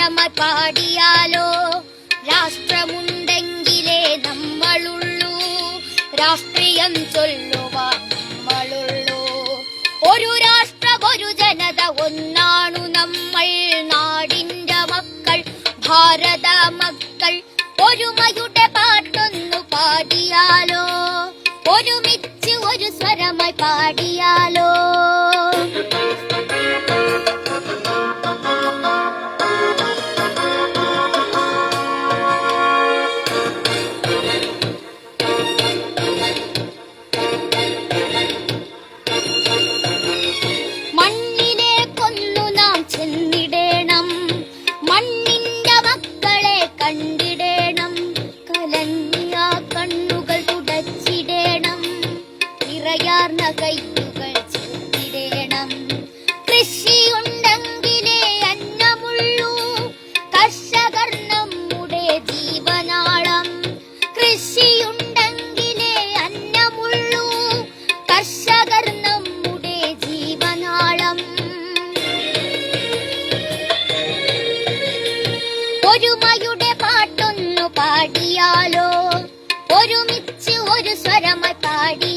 സ്വരമായി പാടിയാലോ? രാഷ്ട്രമുണ്ടെങ്കിലേ നമ്മളുള്ളൂ. രാഷ്ട്രീയം ചൊല്ലുവാൻ നമ്മളുള്ളൂ. ഒരു രാഷ്ട്രം ഒരു ജനത ഒന്നാണു നമ്മൾ. നാടിന്റെ മക്കൾ ഭാരത മക്കൾ. ഒരുമയുടെ പാട്ടൊന്നു പാടിയാലോ? ഒരുമിച്ച് ഒരു സ്വരമായി പാടിയാലോ? നിറയാർന്ന കൈകൾ ചേർത്തിടേണം കൃഷിയുണ്ടെങ്കിലേ അന്നമുള്ളൂ. കർഷകർ നമ്മുടെ ജീവനാളം. കൃഷിയുണ്ടെങ്കിലേ അന്നമുള്ളൂ. കർഷകർ നമ്മുടെ ജീവനാളം. ഒരുമയുടെ പാട്ടൊന്നു പാടിയാലോ. ഒരുമിച്ച് ഒരു സ്വരമായി പാടിയാലോ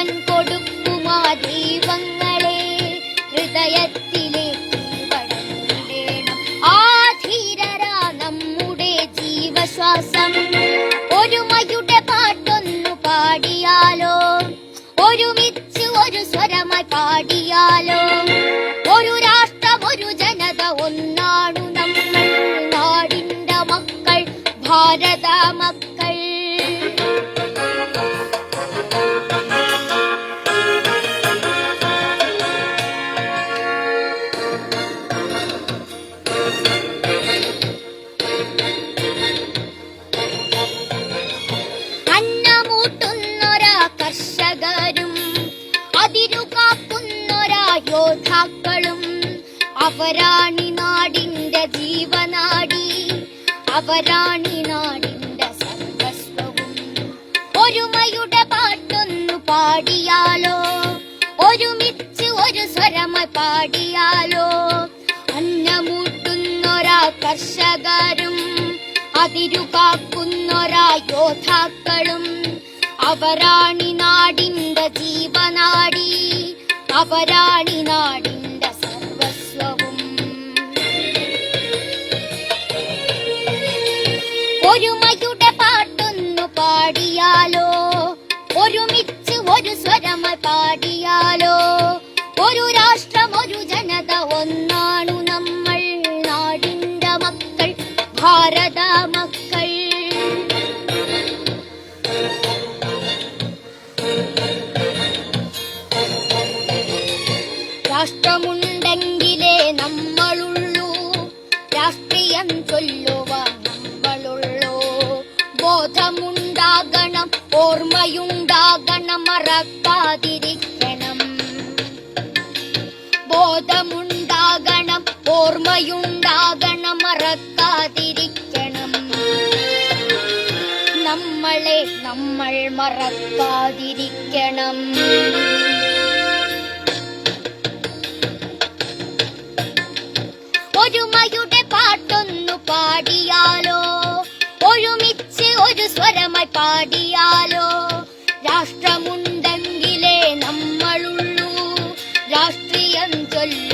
ജീവൻ കൊടുക്കുമാ ദൈവങ്ങളെ. വടങ്ങിടേണം ആ നമ്മുടെ ജീവശ്വാസം. ഒരുമയുടെ പാട്ടൊന്നു പാടിയാലോ. ഒരുമിച്ച് ഒരു സ്വരമായി പാടിയാലോ. യോദ്ധാക്കളും അവരാണി നാടിന്റെ ജീവനാടി അവരാണി നാടിന്റെ സർവസ്വവും. ഒരുമയുടെ പാട്ടൊന്നു പാടിയാലോ ഒരുമിച്ച് ഒരു സ്വരമായി പാടിയാലോ. അന്നമൂട്ടുന്നൊരാ കർഷകരും അതിരു കാക്കുന്നൊരാ യോദ്ധാക്കളും അവരാണി നാടിന്റെ ജീവനാടി അവരാണി ഭാരത മക്കൾ. രാഷ്ട്രമുണ്ടെങ്കിലേ നമ്മളുള്ളൂ. രാഷ്ട്രീയം ചൊല്ലുവാൻ നമ്മളുള്ളൂ. ബോധമുണ്ടാകണം ഓർമ്മയുണ്ടാകണം മറക്കാതിരിക്കണം. ബോധമുണ്ടാകണം ഓർമ്മയുണ്ടാകണം മറക്കാതിരിക്കണം മറക്കാതിരിക്കണം. ഒരുമയുടെ പാട്ടൊന്നു പാടിയാലോ? ഒരുമിച്ച് ഒരു സ്വരമായി പാടിയാലോ? രാഷ്ട്രമുണ്ടെങ്കിലേ നമ്മളുള്ളൂ. രാഷ്ട്രീയം ചൊല്ലുവാൻ